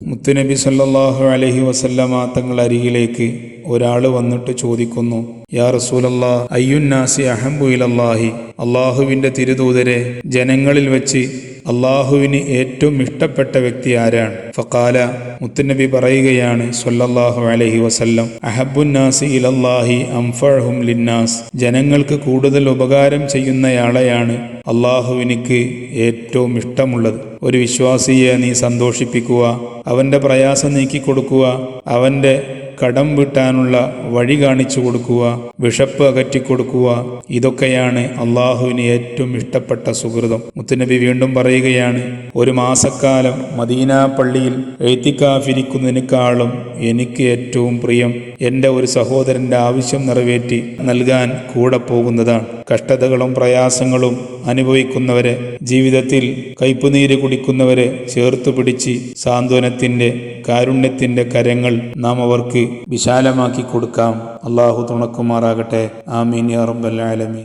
മുത്തുനബി സല്ലാഹു അലഹി വസല്ലമ തങ്ങൾ അരികിലേക്ക് ഒരാൾ വന്നിട്ട് ചോദിക്കുന്നു യാ റസൂലല്ലാ അയ്യുന്നാസി അഹംബു ഇലല്ലാഹി? അള്ളാഹുവിന്റെ തിരുദൂതരെ ജനങ്ങളിൽ വെച്ച് അള്ളാഹുവിന് ഏറ്റവും ഇഷ്ടപ്പെട്ട വ്യക്തി ആരാണ്? ഫക്കാല മുത്തുനബി പറയുകയാണ് സൊല്ലാഹു അലഹി വസല്ലം അഹബുന്നാസി ഇലല്ലാഹി അംഫഹും ലിന്നാസ്. ജനങ്ങൾക്ക് കൂടുതൽ ഉപകാരം ചെയ്യുന്നയാളെയാണ് അള്ളാഹുവിനിക്ക് ഏറ്റവും ഇഷ്ടമുള്ളത്. ഒരു വിശ്വാസിയെ നീ സന്തോഷിപ്പിക്കുക അവന്റെ പ്രയാസം നീക്കിക്കൊടുക്കുക അവന്റെ കടം വീട്ടാനുള്ള വഴി കാണിച്ചു കൊടുക്കുക വിഷപ്പ് അകറ്റിക്കൊടുക്കുക ഇതൊക്കെയാണ് അള്ളാഹുവിന് ഏറ്റവും ഇഷ്ടപ്പെട്ട സുഹൃതം. മുത്തുനബി വീണ്ടും പറയുകയാണ് ഒരു മാസക്കാലം മദീന പള്ളിയിൽ എഴുത്തിക്കാഫിരിക്കുന്നതിനേക്കാളും എനിക്ക് ഏറ്റവും പ്രിയം എന്റെ ഒരു സഹോദരന്റെ ആവശ്യം നിറവേറ്റി നൽകാൻ കൂടെ പോകുന്നതാണ്. കഷ്ടതകളും പ്രയാസങ്ങളും അനുഭവിക്കുന്നവരെ ജീവിതത്തിൽ കയ്പുനീര് കുടിക്കുന്നവരെ ചേർത്തു പിടിച്ച് സാന്ത്വനത്തിന്റെ കാരുണ്യത്തിന്റെ കരങ്ങൾ നാം അവർക്ക് വിശാലമാക്കി കൊടുക്കാം. അള്ളാഹു തുണക്കുമാറാകട്ടെ. ആമീൻ യാ ആലമീൻ.